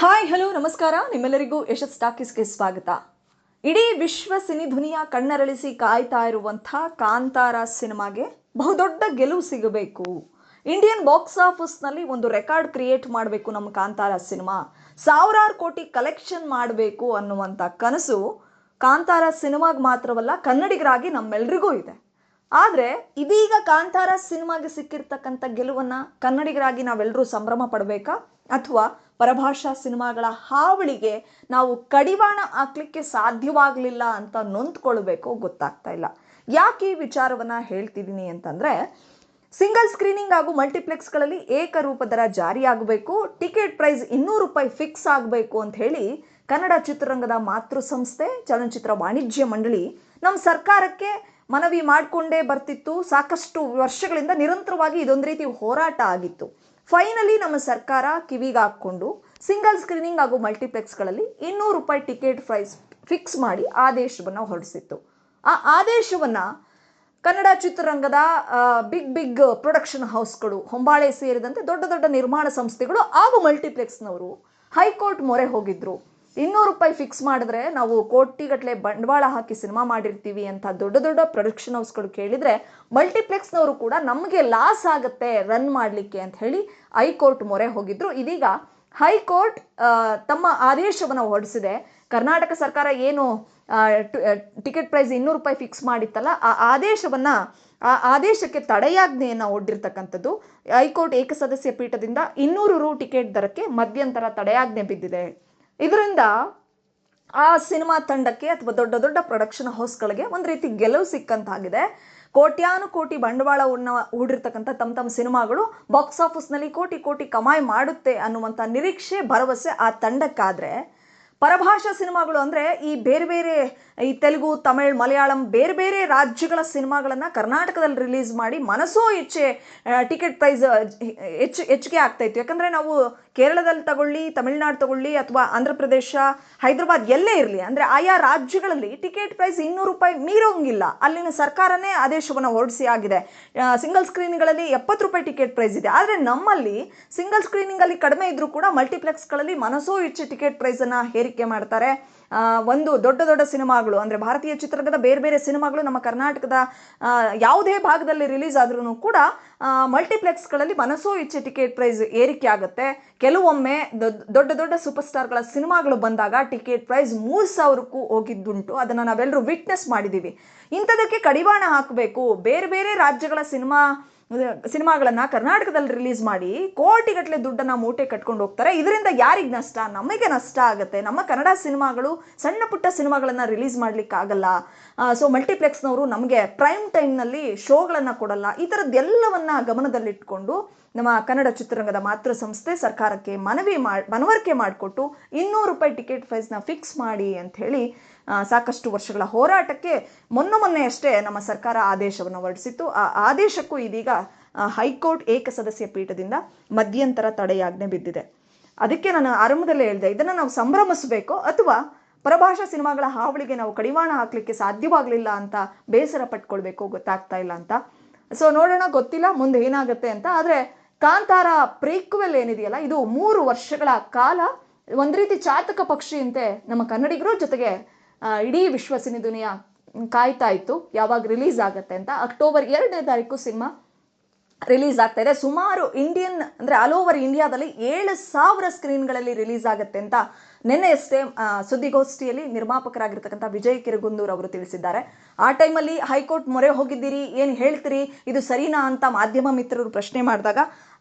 Hi, hello, ನಮಸ್ಕಾರ. ನಿಮ್ಮೆಲ್ಲರಿಗೂ ಯಶಸ್ ಟಾಕೀಸ್ಗೆ ಸ್ವಾಗತ. ಇಡೀ ವಿಶ್ವ ಸಿನಿ ಧ್ವನಿಯ ಕಣ್ಣರಳಿಸಿ ಕಾಯ್ತಾ ಇರುವಂಥ ಕಾಂತಾರ ಸಿನಿಮಾಗೆ ಬಹುದೊಡ್ಡ ಗೆಲುವು ಸಿಗಬೇಕು. ಇಂಡಿಯನ್ ಬಾಕ್ಸ್ ಆಫೀಸ್ನಲ್ಲಿ ಒಂದು ರೆಕಾರ್ಡ್ ಕ್ರಿಯೇಟ್ ಮಾಡಬೇಕು ನಮ್ಮ ಕಾಂತಾರ ಸಿನಿಮಾ. ಸಾವಿರಾರು ಕೋಟಿ ಕಲೆಕ್ಷನ್ ಮಾಡಬೇಕು ಅನ್ನುವಂಥ ಕನಸು ಕಾಂತಾರ ಸಿನಿಮಾಗೆ ಮಾತ್ರವಲ್ಲ, ಕನ್ನಡಿಗರಾಗಿ ನಮ್ಮೆಲ್ರಿಗೂ ಇದೆ. ಆದರೆ, ಇದೀಗ ಕಾಂತಾರ ಸಿನಿಮಾಗೆ ಸಿಕ್ಕಿರ್ತಕ್ಕಂಥ ಗೆಲುವನ್ನ ಕನ್ನಡಿಗರಾಗಿ ನಾವೆಲ್ಲರೂ ಸಂಭ್ರಮ ಪಡಬೇಕಾ? ಅಥವಾ ಪರಭಾಷಾ ಸಿನಿಮಾಗಳ ಹಾವಳಿಗೆ ನಾವು ಕಡಿವಾಣ ಹಾಕ್ಲಿಕ್ಕೆ ಸಾಧ್ಯವಾಗಲಿಲ್ಲ ಅಂತ ನೊಂದ್ಕೊಳ್ಬೇಕು ಗೊತ್ತಾಗ್ತಾ ಇಲ್ಲ. ಯಾಕೆ ಈ ವಿಚಾರವನ್ನ ಹೇಳ್ತಿದ್ದೀನಿ ಅಂತಂದ್ರೆ, ಸಿಂಗಲ್ ಸ್ಕ್ರೀನಿಂಗ್ ಹಾಗೂ ಮಲ್ಟಿಪ್ಲೆಕ್ಸ್ಗಳಲ್ಲಿ ಏಕರೂಪ ದರ ಜಾರಿಯಾಗಬೇಕು, ಟಿಕೆಟ್ ಪ್ರೈಸ್ ಇನ್ನೂರು ರೂಪಾಯಿ ಫಿಕ್ಸ್ ಆಗಬೇಕು ಅಂತ ಹೇಳಿ ಕನ್ನಡ ಚಿತ್ರರಂಗದ ಮಾತೃ ಸಂಸ್ಥೆ ಚಲನಚಿತ್ರ ವಾಣಿಜ್ಯ ಮಂಡಳಿ ನಮ್ಮ ಸರ್ಕಾರಕ್ಕೆ ಮನವಿ ಮಾಡಿಕೊಂಡೇ ಬರ್ತಿತ್ತು. ಸಾಕಷ್ಟು ವರ್ಷಗಳಿಂದ ನಿರಂತರವಾಗಿ ಇದೊಂದು ರೀತಿ ಹೋರಾಟ ಆಗಿತ್ತು. ಫೈನಲಿ ನಮ್ಮ ಸರ್ಕಾರ ಕಿವಿಗೆ ಹಾಕ್ಕೊಂಡು ಸಿಂಗಲ್ ಸ್ಕ್ರೀನಿಂಗ್ ಹಾಗೂ ಮಲ್ಟಿಪ್ಲೆಕ್ಸ್ಗಳಲ್ಲಿ ಇನ್ನೂರು ರೂಪಾಯಿ ಟಿಕೆಟ್ ಪ್ರೈಸ್ ಫಿಕ್ಸ್ ಮಾಡಿ ಆದೇಶವನ್ನು ಹೊರಡಿಸಿತ್ತು. ಆ ಆದೇಶವನ್ನು ಕನ್ನಡ ಚಿತ್ರರಂಗದ ಬಿಗ್ ಬಿಗ್ ಪ್ರೊಡಕ್ಷನ್ ಹೌಸ್ಗಳು ಹೊಂಬಾಳೆ ಸೇರಿದಂತೆ ದೊಡ್ಡ ದೊಡ್ಡ ನಿರ್ಮಾಣ ಸಂಸ್ಥೆಗಳು ಹಾಗೂ ಮಲ್ಟಿಪ್ಲೆಕ್ಸ್ನವರು ಹೈಕೋರ್ಟ್ ಮೊರೆ ಹೋಗಿದ್ರು. ಇನ್ನೂರು ರೂಪಾಯಿ ಫಿಕ್ಸ್ ಮಾಡಿದ್ರೆ ನಾವು ಕೋಟಿಗಟ್ಟಲೆ ಬಂಡವಾಳ ಹಾಕಿ ಸಿನಿಮಾ ಮಾಡಿರ್ತೀವಿ ಅಂತ ದೊಡ್ಡ ದೊಡ್ಡ ಪ್ರೊಡಕ್ಷನ್ ಹೌಸ್ಗಳು ಕೇಳಿದರೆ ಮಲ್ಟಿಪ್ಲೆಕ್ಸ್ನವರು ಕೂಡ ನಮಗೆ ಲಾಸ್ ಆಗುತ್ತೆ ರನ್ ಮಾಡಲಿಕ್ಕೆ ಅಂತ ಹೇಳಿ ಹೈಕೋರ್ಟ್ ಮೊರೆ ಹೋಗಿದ್ರು. ಇದೀಗ ಹೈಕೋರ್ಟ್ ತಮ್ಮ ಆದೇಶವನ್ನು ಹೊರಡಿಸಿದೆ. ಕರ್ನಾಟಕ ಸರ್ಕಾರ ಏನು ಟಿಕೆಟ್ ಪ್ರೈಸ್ ಇನ್ನೂರು ರೂಪಾಯಿ ಫಿಕ್ಸ್ ಮಾಡಿತ್ತಲ್ಲ, ಆ ಆದೇಶವನ್ನು, ಆ ಆದೇಶಕ್ಕೆ ತಡೆಯಾಜ್ಞೆಯನ್ನು ಒಡ್ಡಿರ್ತಕ್ಕಂಥದ್ದು ಹೈಕೋರ್ಟ್ ಏಕಸದಸ್ಯ ಪೀಠದಿಂದ ಇನ್ನೂರು ರು ಟಿಕೆಟ್ ದರಕ್ಕೆ ಮಧ್ಯಂತರ ತಡೆಯಾಜ್ಞೆ ಬಿದ್ದಿದೆ. ಇದರಿಂದ ಆ ಸಿನಿಮಾ ತಂಡಕ್ಕೆ ಅಥವಾ ದೊಡ್ಡ ದೊಡ್ಡ ಪ್ರೊಡಕ್ಷನ್ ಹೌಸ್ಗಳಿಗೆ ಒಂದು ರೀತಿ ಗೆಲುವು ಸಿಕ್ಕಂತಾಗಿದೆ. ಕೋಟ್ಯಾನು ಕೋಟಿ ಬಂಡವಾಳವನ್ನು ಹೂಡಿರ್ತಕ್ಕಂಥ ತಮ್ಮ ತಮ್ಮ ಸಿನಿಮಾಗಳು ಬಾಕ್ಸ್ ಆಫೀಸ್ನಲ್ಲಿ ಕೋಟಿ ಕೋಟಿ ಕಮಾಯಿ ಮಾಡುತ್ತೆ ಅನ್ನುವಂಥ ನಿರೀಕ್ಷೆ, ಭರವಸೆ ಆ ತಂಡಕ್ಕಾದರೆ ಪರಭಾಷಾ ಸಿನಿಮಾಗಳು ಅಂದರೆ ಈ ಬೇರೆ ಬೇರೆ ಈ ತೆಲುಗು, ತಮಿಳ್, ಮಲಯಾಳಂ ಬೇರೆ ಬೇರೆ ರಾಜ್ಯಗಳ ಸಿನಿಮಾಗಳನ್ನು ಕರ್ನಾಟಕದಲ್ಲಿ ರಿಲೀಸ್ ಮಾಡಿ ಮನಸ್ಸೋ ಇಚ್ಛೆ ಟಿಕೆಟ್ ಪ್ರೈಸ್ ಹೆಚ್ಚು, ಹೆಚ್ಚಿಗೆ ಆಗ್ತಾ ಇತ್ತು. ಯಾಕಂದರೆ ನಾವು ಕೇರಳದಲ್ಲಿ ತಗೊಳ್ಳಿ, ತಮಿಳ್ನಾಡು ತಗೊಳ್ಳಿ ಅಥವಾ ಆಂಧ್ರ ಪ್ರದೇಶ, ಹೈದರಾಬಾದ್ ಎಲ್ಲೇ ಇರಲಿ, ಅಂದರೆ ಆಯಾ ರಾಜ್ಯಗಳಲ್ಲಿ ಟಿಕೆಟ್ ಪ್ರೈಸ್ ಇನ್ನೂರು ರೂಪಾಯಿ ಮೀರೋಂಗಿಲ್ಲ. ಅಲ್ಲಿನ ಸರ್ಕಾರನೇ ಆದೇಶವನ್ನು ಹೊರಡಿಸಿ ಆಗಿದೆ. ಸಿಂಗಲ್ ಸ್ಕ್ರೀನ್ಗಳಲ್ಲಿ ಎಪ್ಪತ್ತು ರೂಪಾಯಿ ಟಿಕೆಟ್ ಪ್ರೈಸ್ ಇದೆ. ಆದರೆ ನಮ್ಮಲ್ಲಿ ಸಿಂಗಲ್ ಸ್ಕ್ರೀನಿಂಗಲ್ಲಿ ಕಡಿಮೆ ಇದ್ದರೂ ಕೂಡ ಮಲ್ಟಿಪ್ಲೆಕ್ಸ್ಗಳಲ್ಲಿ ಮನಸೋ ಇಚ್ಛೆ ಟಿಕೆಟ್ ಪ್ರೈಸನ್ನು ಹೇರಿಕೆ ಮಾಡ್ತಾರೆ. ಒಂದು ದೊಡ್ಡ ದೊಡ್ಡ ಸಿನಿಮಾಗಳು, ಅಂದರೆ ಭಾರತೀಯ ಚಿತ್ರರಂಗದ ಬೇರೆ ಬೇರೆ ಸಿನಿಮಾಗಳು ನಮ್ಮ ಕರ್ನಾಟಕದ ಯಾವುದೇ ಭಾಗದಲ್ಲಿ ರಿಲೀಸ್ ಆದ್ರೂ ಕೂಡ ಮಲ್ಟಿಪ್ಲೆಕ್ಸ್ಗಳಲ್ಲಿ ಮನಸೋ ಇಚ್ಛೆ ಟಿಕೆಟ್ ಪ್ರೈಸ್ ಏರಿಕೆ ಆಗುತ್ತೆ. ಕೆಲವೊಮ್ಮೆ ದೊಡ್ಡ ದೊಡ್ಡ ಸೂಪರ್ ಸ್ಟಾರ್ಗಳ ಸಿನಿಮಾಗಳು ಬಂದಾಗ ಟಿಕೆಟ್ ಪ್ರೈಸ್ ಮೂರು ಸಾವಿರಕ್ಕೂ ಹೋಗಿದ್ದುಂಟು. ಅದನ್ನು ನಾವೆಲ್ಲರೂ ವಿಟ್ನೆಸ್ ಮಾಡಿದ್ದೀವಿ ಇಂಥದಕ್ಕೆ ಕಡಿವಾಣ ಹಾಕಬೇಕು. ಬೇರೆ ಬೇರೆ ರಾಜ್ಯಗಳ ಸಿನಿಮಾ ಸಿನಿಮಾಗಳನ್ನು ಕರ್ನಾಟಕದಲ್ಲಿ ರಿಲೀಸ್ ಮಾಡಿ ಕೋಟಿಗಟ್ಟಲೆ ದುಡ್ಡನ್ನು ಮೂಟೆ ಕಟ್ಕೊಂಡು ಹೋಗ್ತಾರೆ. ಇದರಿಂದ ಯಾರಿಗೆ ನಷ್ಟ? ನಮಗೆ ನಷ್ಟ ಆಗುತ್ತೆ. ನಮ್ಮ ಕನ್ನಡ ಸಿನಿಮಾಗಳು ಸಣ್ಣ ಪುಟ್ಟ ಸಿನಿಮಾಗಳನ್ನು ರಿಲೀಸ್ ಮಾಡಲಿಕ್ಕಾಗಲ್ಲ ಸೊ ಮಲ್ಟಿಪ್ಲೆಕ್ಸ್ನವರು ನಮಗೆ ಪ್ರೈಮ್ ಟೈಮ್ನಲ್ಲಿ ಶೋಗಳನ್ನು ಕೊಡಲ್ಲ. ಈ ಥರದ್ದೆಲ್ಲವನ್ನು ಗಮನದಲ್ಲಿಟ್ಕೊಂಡು ನಮ್ಮ ಕನ್ನಡ ಚಿತ್ರರಂಗದ ಮಾತೃ ಸಂಸ್ಥೆ ಸರ್ಕಾರಕ್ಕೆ ಮನವಿ ಮಾಡಿ, ಮನವರಿಕೆ ಮಾಡಿಕೊಟ್ಟು ಇನ್ನೂರು ರೂಪಾಯಿ ಟಿಕೆಟ್ ಪ್ರೈಸ್ನ ಫಿಕ್ಸ್ ಮಾಡಿ ಅಂತ ಹೇಳಿ ಸಾಕಷ್ಟು ವರ್ಷಗಳ ಹೋರಾಟಕ್ಕೆ ಮೊನ್ನೆ ಮೊನ್ನೆ ಅಷ್ಟೇ ನಮ್ಮ ಸರ್ಕಾರ ಆದೇಶವನ್ನು ಹೊರಡಿಸಿತ್ತು. ಆ ಆದೇಶಕ್ಕೂ ಇದೀಗ ಹೈಕೋರ್ಟ್ ಏಕಸದಸ್ಯ ಪೀಠದಿಂದ ಮಧ್ಯಂತರ ತಡೆಯಾಜ್ಞೆ ಬಿದ್ದಿದೆ. ಅದಕ್ಕೆ ನಾನು ಆರಂಭದಲ್ಲೇ ಹೇಳಿದೆ, ಇದನ್ನು ನಾವು ಸಂಭ್ರಮಿಸಬೇಕು ಅಥವಾ ಪರಭಾಷಾ ಸಿನಿಮಾಗಳ ಹಾವಳಿಗೆ ನಾವು ಕಡಿವಾಣ ಹಾಕಲಿಕ್ಕೆ ಸಾಧ್ಯವಾಗಲಿಲ್ಲ ಅಂತ ಬೇಸರ ಪಟ್ಕೊಳ್ಬೇಕು ಗೊತ್ತಾಗ್ತಾ ಇಲ್ಲ ಅಂತ. ಸೊ ನೋಡೋಣ, ಗೊತ್ತಿಲ್ಲ, ಮುಂದೆ ಏನಾಗುತ್ತೆ ಅಂತ. ಆದರೆ, ಕಾಂತಾರ ಪ್ರೀಕ್ವೆಲ್ ಏನಿದೆಯಲ್ಲ, ಇದು ಮೂರು ವರ್ಷಗಳ ಕಾಲ ಒಂದು ರೀತಿ ಚಾತಕ ಪಕ್ಷಿಯಂತೆ ನಮ್ಮ ಕನ್ನಡಿಗರು ಜೊತೆಗೆ ಇಡೀ ವಿಶ್ವ ಸಿನಿ ದುನಿಯಾ ಕಾಯ್ತಾ ಇತ್ತು, ಯಾವಾಗ ರಿಲೀಸ್ ಆಗುತ್ತೆ ಅಂತ. ಅಕ್ಟೋಬರ್ ಎರಡನೇ ತಾರೀಕು ಸಿನಿಮಾ ರಿಲೀಸ್ ಆಗ್ತಾ ಇದೆ. ಸುಮಾರು ಇಂಡಿಯನ್ ಅಂದರೆ ಆಲ್ ಓವರ್ ಇಂಡಿಯಾದಲ್ಲಿ ಏಳು ಸಾವಿರ ಸ್ಕ್ರೀನ್ಗಳಲ್ಲಿ ರಿಲೀಸ್ ಆಗುತ್ತೆ ಅಂತ ನಿನ್ನೆಯಷ್ಟೇ ಸುದ್ದಿಗೋಷ್ಠಿಯಲ್ಲಿ ನಿರ್ಮಾಪಕರಾಗಿರ್ತಕ್ಕಂಥ ವಿಜಯ್ ಕಿರಗುಂದೂರ್ ಅವರು ತಿಳಿಸಿದ್ದಾರೆ. ಆ ಟೈಮಲ್ಲಿ ಹೈಕೋರ್ಟ್ ಮೊರೆ ಹೋಗಿದ್ದೀರಿ, ಏನು ಹೇಳ್ತೀರಿ, ಇದು ಸರಿನಾ ಅಂತ ಮಾಧ್ಯಮ ಮಿತ್ರರು ಪ್ರಶ್ನೆ ಮಾಡಿದಾಗ,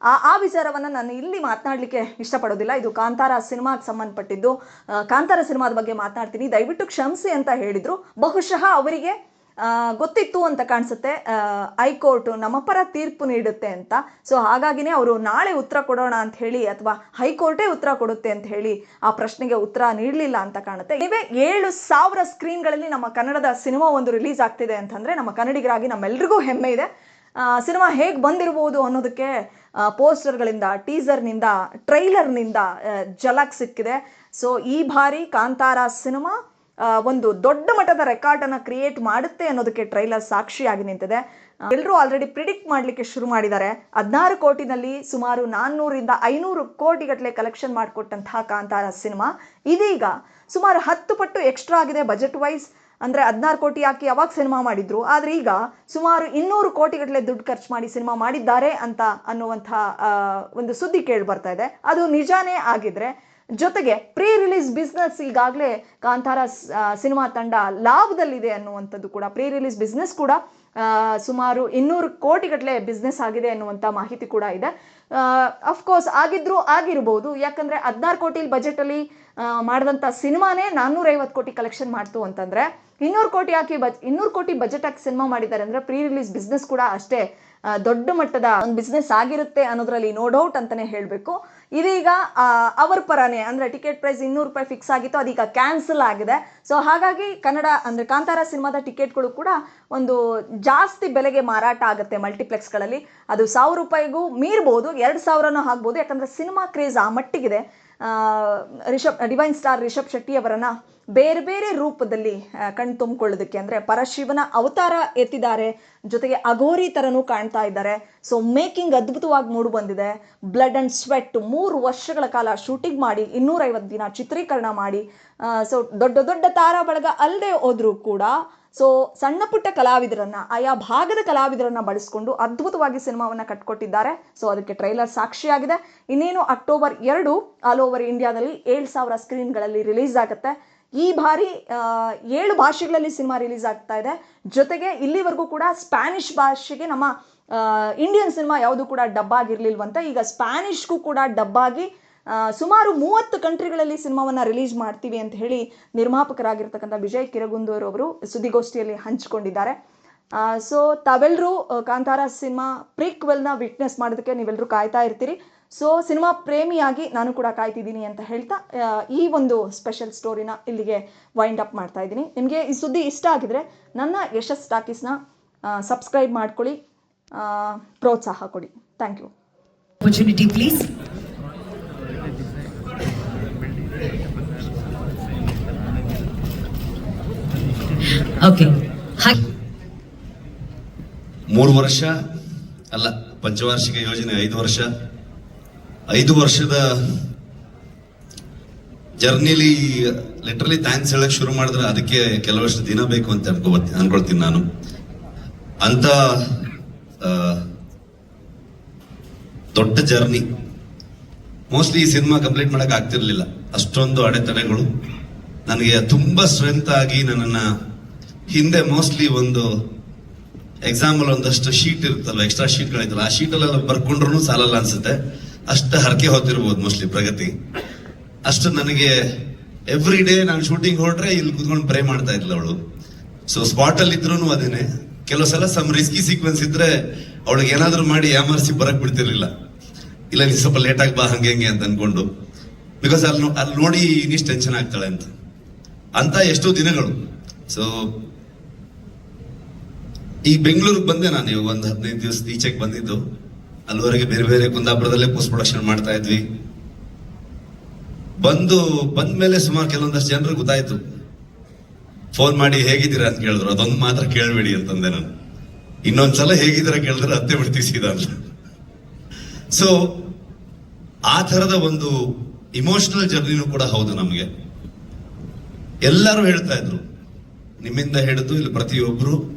ಆ ಆ ವಿಚಾರವನ್ನು ನಾನು ಇಲ್ಲಿ ಮಾತನಾಡಲಿಕ್ಕೆ ಇಷ್ಟಪಡೋದಿಲ್ಲ. ಇದು ಕಾಂತಾರ ಸಿನಿಮಾಗೆ ಸಂಬಂಧಪಟ್ಟಿದ್ದು. ಕಾಂತಾರ ಸಿನಿಮಾದ ಬಗ್ಗೆ ಮಾತನಾಡ್ತೀನಿ. ದಯವಿಟ್ಟು ಕ್ಷಮಿಸಿ ಅಂತ ಹೇಳಿದರು. ಬಹುಶಃ ಅವರಿಗೆ ಗೊತ್ತಿತ್ತು ಅಂತ ಕಾಣಿಸುತ್ತೆ. ಹೈಕೋರ್ಟ್ ನಮ್ಮ ಪರ ತೀರ್ಪು ನೀಡುತ್ತೆ ಅಂತ. ಸೊ, ಹಾಗಾಗಿನೇ ಅವರು ನಾಳೆ ಉತ್ತರ ಕೊಡೋಣ ಅಂತ ಹೇಳಿ ಅಥವಾ ಹೈಕೋರ್ಟೇ ಉತ್ತರ ಕೊಡುತ್ತೆ ಅಂತ ಹೇಳಿ ಆ ಪ್ರಶ್ನೆಗೆ ಉತ್ತರ ನೀಡಲಿಲ್ಲ ಅಂತ ಕಾಣುತ್ತೆ. ಇವೇ ಏಳು ಸಾವಿರ ಸ್ಕ್ರೀನ್ಗಳಲ್ಲಿ ನಮ್ಮ ಕನ್ನಡದ ಸಿನಿಮಾ ಒಂದು ರಿಲೀಸ್ ಆಗ್ತಿದೆ ಅಂತಂದರೆ ನಮ್ಮ ಕನ್ನಡಿಗರಾಗಿ ನಮ್ಮೆಲ್ರಿಗೂ ಹೆಮ್ಮೆ ಇದೆ. ಸಿನಿಮಾ ಹೇಗೆ ಬಂದಿರ್ಬೋದು ಅನ್ನೋದಕ್ಕೆ ಪೋಸ್ಟರ್ಗಳಿಂದ, ಟೀಸರ್ನಿಂದ, ಟ್ರೈಲರ್ನಿಂದ ಜಲಕ್ ಸಿಕ್ಕಿದೆ. ಸೊ, ಈ ಬಾರಿ ಕಾಂತಾರ ಸಿನಿಮಾ ಒಂದು ದೊಡ್ಡ ಮಟ್ಟದ ರೆಕಾರ್ಡ್ ಅನ್ನ ಕ್ರಿಯೇಟ್ ಮಾಡುತ್ತೆ ಅನ್ನೋದಕ್ಕೆ ಟ್ರೈಲರ್ ಸಾಕ್ಷಿಯಾಗಿ ನಿಂತಿದೆ. ಎಲ್ಲರೂ ಆಲ್ರೆಡಿ ಪ್ರಿಡಿಕ್ಟ್ ಮಾಡಲಿಕ್ಕೆ ಶುರು ಮಾಡಿದ್ದಾರೆ. ಹದಿನಾರು ಕೋಟಿನಲ್ಲಿ ಸುಮಾರು ನಾನ್ನೂರಿಂದ ಐನೂರು ಕೋಟಿಗಟ್ಟಲೆ ಕಲೆಕ್ಷನ್ ಮಾಡಿಕೊಟ್ಟಂತಹ ಕಾಂತಾರ ಸಿನಿಮಾ ಇದೀಗ ಸುಮಾರು ಹತ್ತು ಪಟ್ಟು ಎಕ್ಸ್ಟ್ರಾ ಆಗಿದೆ ಬಜೆಟ್ ವೈಸ್ ಅಂದರೆ ಹದಿನಾರು ಕೋಟಿ ಹಾಕಿ ಯಾವಾಗ ಸಿನಿಮಾ ಮಾಡಿದ್ರು? ಆದರೆ ಈಗ ಸುಮಾರು ಇನ್ನೂರು ಕೋಟಿಗಟ್ಟಲೆ ದುಡ್ಡು ಖರ್ಚು ಮಾಡಿ ಸಿನಿಮಾ ಮಾಡಿದ್ದಾರೆ ಅಂತ ಅನ್ನುವಂಥ ಒಂದು ಸುದ್ದಿ ಕೇಳಿ ಬರ್ತಾ ಇದೆ. ಅದು ನಿಜಾನೇ ಆಗಿದ್ರೆ ಜೊತೆಗೆ ಪ್ರೀ ರಿಲೀಸ್ ಬಿಸ್ನೆಸ್ ಈಗಾಗಲೇ ಕಾಂತಾರ ಸಿನಿಮಾ ತಂಡ ಲಾಭದಲ್ಲಿದೆ ಅನ್ನುವಂಥದ್ದು ಕೂಡ ಪ್ರೀ ರಿಲೀಸ್ ಬಿಸ್ನೆಸ್ ಕೂಡ ಸುಮಾರು ಇನ್ನೂರು ಕೋಟಿಗಟ್ಟಲೆ ಬಿಸ್ನೆಸ್ ಆಗಿದೆ ಅನ್ನುವಂಥ ಮಾಹಿತಿ ಕೂಡ ಇದೆ. ಅಫ್ಕೋರ್ಸ್ ಆಗಿದ್ರು ಆಗಿರ್ಬೋದು, ಯಾಕಂದರೆ ಹದಿನಾರು ಕೋಟಿ ಬಜೆಟಲ್ಲಿ ಮಾಡಿದಂಥ ಸಿನಿಮಾನೇ ನಾನ್ನೂರೈವತ್ತು ಕೋಟಿ ಕಲೆಕ್ಷನ್ ಮಾಡ್ತು ಅಂತಂದರೆ, ಇನ್ನೂರು ಕೋಟಿ ಹಾಕಿ ಬಜ್ ಇನ್ನೂರು ಕೋಟಿ ಬಜೆಟ್ ಹಾಕಿ ಸಿನಿಮಾ ಮಾಡಿದ್ದಾರೆ ಅಂದರೆ ಪ್ರೀ ರಿಲೀಸ್ ಬಿಸ್ನೆಸ್ ಕೂಡ ಅಷ್ಟೇ ದೊಡ್ಡ ಮಟ್ಟದ ಒಂದು ಬಿಸ್ನೆಸ್ ಆಗಿರುತ್ತೆ ಅನ್ನೋದ್ರಲ್ಲಿ ನೋ ಡೌಟ್ ಅಂತಾನೆ ಹೇಳಬೇಕು. ಇದೀಗ ಅವರ ಪರನೇ, ಅಂದರೆ ಟಿಕೆಟ್ ಪ್ರೈಸ್ ಇನ್ನೂರು ರೂಪಾಯಿ ಫಿಕ್ಸ್ ಆಗಿತ್ತು, ಅದೀಗ ಕ್ಯಾನ್ಸಲ್ ಆಗಿದೆ. ಸೊ ಹಾಗಾಗಿ ಕನ್ನಡ, ಅಂದರೆ ಕಾಂತಾರ ಸಿನಿಮಾದ ಟಿಕೆಟ್ಗಳು ಕೂಡ ಒಂದು ಜಾಸ್ತಿ ಬೆಲೆಗೆ ಮಾರಾಟ ಆಗುತ್ತೆ ಮಲ್ಟಿಪ್ಲೆಕ್ಸ್ಗಳಲ್ಲಿ ಅದು ಸಾವಿರ ರೂಪಾಯಿಗೂ ಮೀರ್ಬೋದು, ಎರಡು ಸಾವಿರನೂ ಆಗ್ಬೋದು, ಯಾಕಂದರೆ ಸಿನಿಮಾ ಕ್ರೇಜ್ ಆ ಮಟ್ಟಿಗಿದೆ. ರಿಷಬ್ ಡಿವೈನ್ ಸ್ಟಾರ್ ರಿಷಬ್ ಶೆಟ್ಟಿ ಅವರನ್ನ ಬೇರೆ ಬೇರೆ ರೂಪದಲ್ಲಿ ಕಣ್ ತುಂಬಿಕೊಳ್ಳೋದಕ್ಕೆ ಅಂದರೆ ಪರಶಿವನ ಅವತಾರ ಎತ್ತಿದ್ದಾರೆ. ಜೊತೆಗೆ ಅಘೋರಿ ಥರನೂ ಕಾಣ್ತಾ ಇದ್ದಾರೆ. ಸೊ ಮೇಕಿಂಗ್ ಅದ್ಭುತವಾಗಿ ಮೂಡು ಬಂದಿದೆ. ಬ್ಲಡ್ ಆ್ಯಂಡ್ ಸ್ವೆಟ್ ಮೂರು ವರ್ಷಗಳ ಕಾಲ ಶೂಟಿಂಗ್ ಮಾಡಿ, ಇನ್ನೂರೈವತ್ತು ದಿನ ಚಿತ್ರೀಕರಣ ಮಾಡಿ. ಸೊ ದೊಡ್ಡ ದೊಡ್ಡ ತಾರಾ ಬಳಗ ಅಲ್ಲದೆ ಹೋದರೂ ಕೂಡ ಸೊ ಸಣ್ಣ ಪುಟ್ಟ ಕಲಾವಿದರನ್ನ ಆಯಾ ಭಾಗದ ಕಲಾವಿದರನ್ನ ಬಳಸ್ಕೊಂಡು ಅದ್ಭುತವಾಗಿ ಸಿನಿಮಾವನ್ನ ಕಟ್ಕೊಟ್ಟಿದ್ದಾರೆ. ಸೊ ಅದಕ್ಕೆ ಟ್ರೈಲರ್ ಸಾಕ್ಷಿಯಾಗಿದೆ. ಇನ್ನೇನು ಅಕ್ಟೋಬರ್ ಎರಡು ಆಲ್ ಓವರ್ ಇಂಡಿಯಾದಲ್ಲಿ ಏಳು ಸಾವಿರ ಸ್ಕ್ರೀನ್ಗಳಲ್ಲಿ ರಿಲೀಸ್ ಆಗುತ್ತೆ. ಈ ಬಾರಿ ಏಳು ಭಾಷೆಗಳಲ್ಲಿ ಸಿನಿಮಾ ರಿಲೀಸ್ ಆಗ್ತಾ ಇದೆ. ಜೊತೆಗೆ ಇಲ್ಲಿವರೆಗೂ ಕೂಡ ಸ್ಪ್ಯಾನಿಷ್ ಭಾಷೆಗೆ ನಮ್ಮ ಇಂಡಿಯನ್ ಸಿನಿಮಾ ಯಾವುದು ಕೂಡ ಡಬ್ ಆಗಿರ್ಲಿಲ್ವಂತೆ ಈಗ ಸ್ಪ್ಯಾನಿಷ್ಗೂ ಕೂಡ ಡಬ್ ಆಗಿ ಆ, ಸುಮಾರು ಮೂವತ್ತು ಕಂಟ್ರಿಗಳಲ್ಲಿ ಸಿನಿಮಾವನ್ನು ರಿಲೀಸ್ ಮಾಡ್ತೀವಿ ಅಂತ ಹೇಳಿ ನಿರ್ಮಾಪಕರಾಗಿರ್ತಕ್ಕಂಥ ವಿಜಯ್ ಕಿರಗುಂದೂರ್ ಅವರು ಸುದ್ದಿಗೋಷ್ಠಿಯಲ್ಲಿ ಹಂಚಿಕೊಂಡಿದ್ದಾರೆ. ಸೊ ತಾವೆಲ್ಲರೂ ಕಾಂತಾರ ಸಿನಿಮಾ ಪ್ರೀಕ್ವೆಲ್ನ ವಿಟ್ನೆಸ್ ಮಾಡೋದಕ್ಕೆ ನೀವೆಲ್ಲರೂ ಕಾಯ್ತಾ ಇರ್ತೀರಿ. ಸೊ ಸಿನಿಮಾ ಪ್ರೇಮಿಯಾಗಿ ನಾನು ಕೂಡ ಕಾಯ್ತಿದ್ದೀನಿ ಅಂತ ಹೇಳ್ತಾ ಈ ಒಂದು ಸ್ಪೆಷಲ್ ಸ್ಟೋರಿನ ಇಲ್ಲಿಗೆ ವೈಂಡ್ ಅಪ್ ಮಾಡ್ತಾ ಇದ್ದೀನಿ. ನಿಮಗೆ ಈ ಸುದ್ದಿ ಇಷ್ಟ ಆಗಿದ್ರೆ ನನ್ನ ಯಶಸ್ ಟಾಕೀಸ್ನ ಸಬ್ಸ್ಕ್ರೈಬ್ ಮಾಡ್ಕೊಳ್ಳಿ ಪ್ರೋತ್ಸಾಹ ಕೊಡಿ. Thank you. Please. ಮೂರು ವರ್ಷ ಅಲ್ಲ, ಪಂಚವಾರ್ಷಿಕ ಯೋಜನೆ ಐದು ವರ್ಷ. ಐದು ವರ್ಷದ ಜರ್ನಿಲಿ ಲಿಟ್ರಲಿ ಥ್ಯಾಂಕ್ಸ್ ಹೇಳಕ್ ಶುರು ಮಾಡಿದ್ರೆ ಅದಕ್ಕೆ ಕೆಲವಷ್ಟು ದಿನ ಬೇಕು ಅಂತ ಅನ್ಕೋ ಅನ್ಕೊಳ್ತೀನಿ ನಾನು. ಅಂತ ದೊಡ್ಡ ಜರ್ನಿ. ಮೋಸ್ಟ್ಲಿ ಈ ಸಿನಿಮಾ ಕಂಪ್ಲೀಟ್ ಮಾಡಕ್ ಆಗ್ತಿರ್ಲಿಲ್ಲ. ಅಷ್ಟೊಂದು ಅಡೆತಡೆಗಳು. ನನಗೆ ತುಂಬಾ ಸ್ಟ್ರೆಂತ್ ಆಗಿ ನನ್ನನ್ನ ಹಿಂದೆ ಮೋಸ್ಟ್ಲಿ ಒಂದು ಎಕ್ಸಾಂಪಲ್ ಒಂದಷ್ಟು ಶೀಟ್ ಇರುತ್ತಲ್ಲ ಎಕ್ಸ್ಟ್ರಾ ಶೀಟ್ಗಳಿತ್ತಲ್ಲ ಆ ಶೀಟಲ್ಲೆಲ್ಲ ಬರ್ಕೊಂಡ್ರು ಸಾಲಲ್ಲ ಅನ್ಸುತ್ತೆ. ಅಷ್ಟು ಹರಕೆ ಹೊತ್ತಿರ್ಬೋದು ಮೋಸ್ಟ್ಲಿ ಪ್ರಗತಿ. ಅಷ್ಟು ನನಗೆ ಎವ್ರಿ ಡೇ ನಾನು ಶೂಟಿಂಗ್ ಹೊರಟ್ರೆ ಇಲ್ಲಿ ಕುತ್ಕೊಂಡು ಪ್ರೇ ಮಾಡ್ತಾ ಇದ್ಲ ಅವಳು. ಸೊ ಸ್ಪಾಟ್ ಅಲ್ಲಿ ಇದ್ರು ಅದೇನೆ. ಕೆಲವು ಸಲ ಸಮ್ ರಿಸ್ಕಿ ಸೀಕ್ವೆನ್ಸ್ ಇದ್ರೆ ಅವಳಿಗೆ ಏನಾದರೂ ಮಾಡಿ ಯಾಮರ್ಸಿ ಬರಕ್ ಬಿಡ್ತಿರ್ಲಿಲ್ಲ. ಇಲ್ಲ, ನೀ ಸ್ವಲ್ಪ ಲೇಟಾಗಿ ಬಾ, ಹಂಗೆ ಹಂಗೆ ಅಂತ ಅನ್ಕೊಂಡು. ಬಿಕಾಸ್ ಅಲ್ಲಿ ಅಲ್ಲಿ ನೋಡಿ ಇನ್ನಿಷ್ಟು ಟೆನ್ಷನ್ ಆಗ್ತಾಳೆ ಅಂತ. ಅಂತ ಎಷ್ಟೋ ದಿನಗಳು. ಸೊ ಈ ಬೆಂಗಳೂರಿಗೆ ಬಂದೆ ನಾನು ಒಂದು ಹದಿನೈದು ದಿವಸ ಈಚೆಗೆ ಬಂದಿದ್ದು. ಅಲ್ಲಿವರೆಗೆ ಬೇರೆ ಬೇರೆ ಕುಂದಾಪುರದಲ್ಲೇ ಪೋಸ್ಟ್ ಪ್ರೊಡಕ್ಷನ್ ಮಾಡ್ತಾ ಇದ್ವಿ. ಬಂದು ಬಂದ ಮೇಲೆ ಸುಮಾರು ಕೆಲವೊಂದಷ್ಟು ಜನರು ಗೊತ್ತಾಯ್ತು. ಫೋನ್ ಮಾಡಿ ಹೇಗಿದ್ದೀರಾ ಅಂತ ಕೇಳಿದ್ರು. ಅದೊಂದು ಮಾತ್ರ ಕೇಳಬೇಡಿ ಅಂತಂದೆ ನಾನು. ಇನ್ನೊಂದ್ಸಲ ಹೇಗಿದ್ದೀರಾ ಕೇಳಿದ್ರೆ ಅತ್ತೆ ಬಿಡ್ತೀವಿ ಸೀದಾ ಅಂತ. ಸೊ ಆ ತರದ ಒಂದು ಇಮೋಷನಲ್ ಜರ್ನಿನೂ ಕೂಡ ಹೌದು ನಮಗೆ. ಎಲ್ಲರೂ ಹೇಳ್ತಾ ಇದ್ರು. ನಿಮ್ಮಿಂದ ಹಿಡಿದು ಇಲ್ಲಿ ಪ್ರತಿಯೊಬ್ರು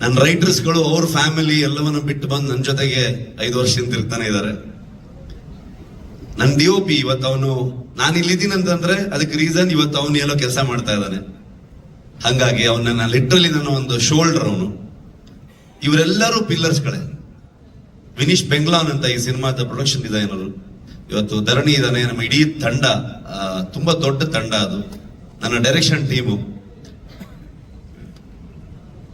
ನನ್ನ ರೈಟರ್ಸ್ಗಳು ಅವ್ರ ಫ್ಯಾಮಿಲಿ ಎಲ್ಲವನ್ನು ಬಿಟ್ಟು ಬಂದು ನನ್ನ ಜೊತೆಗೆ ಐದು ವರ್ಷದಿಂದ ಇರ್ತಾನೆ ಇದ್ದಾರೆ ನನ್ನ ಡಿ ಒ ಪಿ ಇವತ್ತು ಅವನು, ನಾನು ಇಲ್ಲಿದ್ದೀನಿ ಅಂತಂದ್ರೆ ಅದಕ್ಕೆ ರೀಸನ್ ಇವತ್ತು ಅವನು ಎಲ್ಲೋ ಕೆಲಸ ಮಾಡ್ತಾ ಇದ್ದಾನೆ. ಹಂಗಾಗಿ ಅವನನ್ನ ಲಿಟ್ರಲಿ ನನ್ನ ಒಂದು ಶೋಲ್ಡರ್ ಅವನು. ಇವರೆಲ್ಲರೂ ಪಿಲ್ಲರ್ಸ್ಗಳೇ ವಿನೀಶ್ ಬೆಂಗ್ಲಾನ್ ಅಂತ ಈ ಸಿನಿಮಾದ ಪ್ರೊಡಕ್ಷನ್ ಡಿಸೈನರು ಇವತ್ತು ಧರಣಿ ಇದ್ದಾನೆ, ನಮ್ಮ ಇಡೀ ತಂಡ ತುಂಬಾ ದೊಡ್ಡ ತಂಡ ಅದು. ನನ್ನ ಡೈರೆಕ್ಷನ್ ಟೀಮು